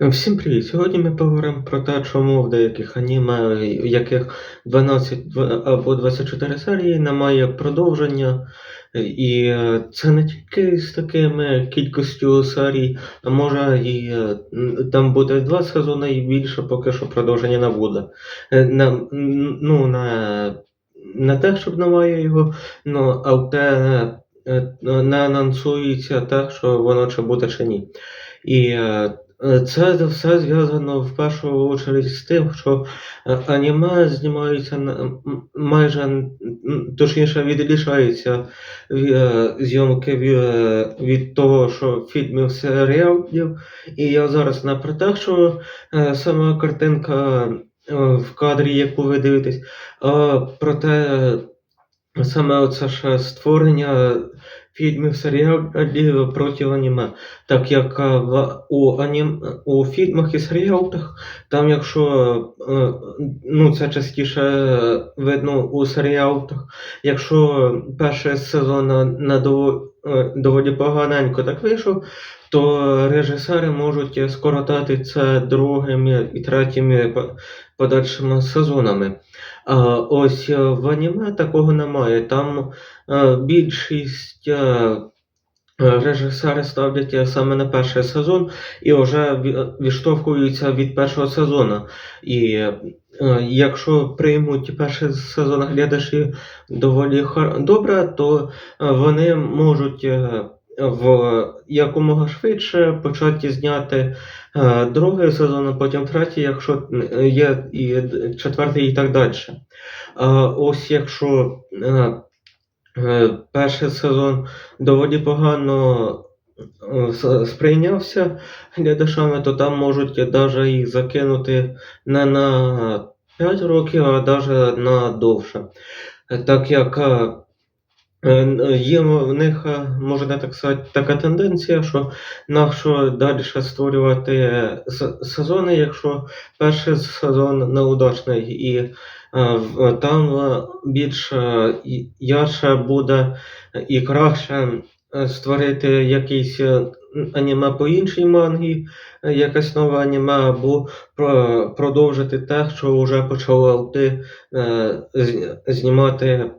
Всім привіт! Сьогодні ми поговоримо про те, чому в деяких аніме, в яких 12 або 24 серії немає продовження. І е, це не тільки з такими кількістю серій, а може і е, там буде два сезони і більше, поки що продовження не буде. Е, Не, ну, не, не те, щоб немає його, ну, а те не анонсується те, що воно чи буде, чи ні. І Це все зв'язано в першу чергу з тим, що е, аніме м- майже точніше відрізняються ві- е, зйомки е, від того, що фільмів серіалів. І я зараз не про те, що е, сама картинка е, в кадрі, яку ви дивитесь, а про те, Саме оце ж створення фільмів, серіалів проти аніме. Так як е, в, у, анім, у фільмах і серіалах, там якщо е, ну, це частіше видно у серіалах, якщо перший сезон на, на е, доволі поганенько так вийшов, то режисери можуть скоротати це другими і третіми подальшими сезонами. А ось е, в аніме такого немає. Там е, більшість е, режисери ставлять саме на перший сезон і вже відштовхуються від першого сезону. І якщо приймуть перший сезон глядачі доволі добре, то вони можуть. Е, В якомога швидше почати зняти е, другий сезон, а потім третій, якщо е, є і четвертий, і так далі. А ось якщо е, е, перший сезон доволі погано е, сприйнявся глядачами, то там можуть навіть і закинути не на 5 років, а навіть на довше. Е, Так як е, е, є в них, е, можна так сказати, така тенденція, що нащо далі створювати е, сезони, якщо перший сезон неудачний, і е, там е, більш е, ярше буде і краще е, створити якийсь е, аніме по іншій мангі, е, якесь нове аніме, або про- продовжити те, що вже е, знімати е,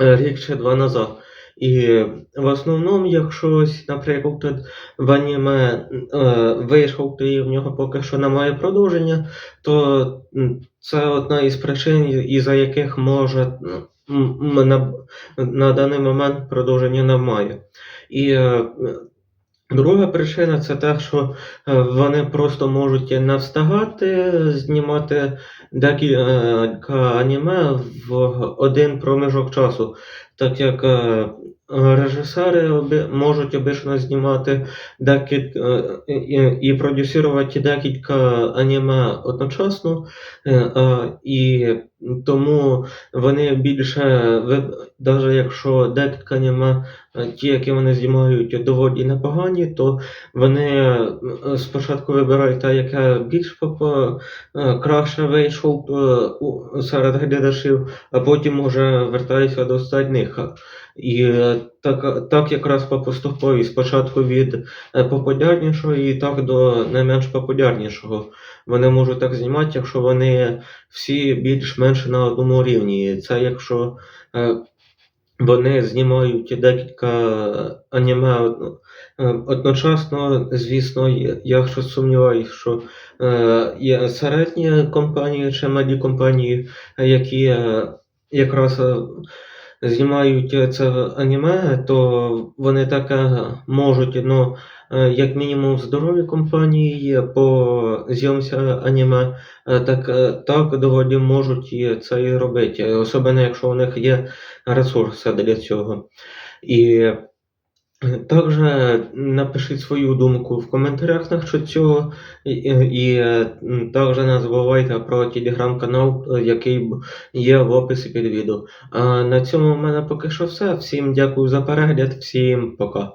рік чи два назад. І в основному, якщо наприклад, в аніме е, вийшов і в нього поки що немає продовження, то це одна із причин, із-за яких може м, на, на даний момент продовження немає. І е, Друга причина це те, що е, вони просто можуть не встигати знімати декілька аніме в один проміжок часу, так як е, режисери можуть обично знімати декілька і, і продюсувати декілька аніме одночасно, е, і тому вони більше, навіть якщо декілька аніме Е, ті, які вони знімають, доволі непогані, то вони е, спочатку вибирають те, яке більш е, краще вийшов е, серед глядачів, а потім вже вертаються до остальних. І е, так, так якраз по поступові спочатку від е, популярнішого і так до не менш популярнішого. Вони можуть так знімати, якщо вони всі більш-менш на одному рівні. Це якщо е, вони знімають декілька аніме одночасно. Звісно, я щось сумніваюся, що є середні компанії чи малі компанії, які якраз знімають це аніме, то вони так можуть, ну, е, як мінімум, здорові компанії по зйомці аніме, е, так, е, так доволі можуть це і робити, особливо якщо у них є ресурси для цього. І е, також напишіть свою думку в коментарях насчет цього, і, і також не забувайте про телеграм-канал, який є в описі під відео. А на цьому в мене поки що все. Всім дякую за перегляд, всім пока.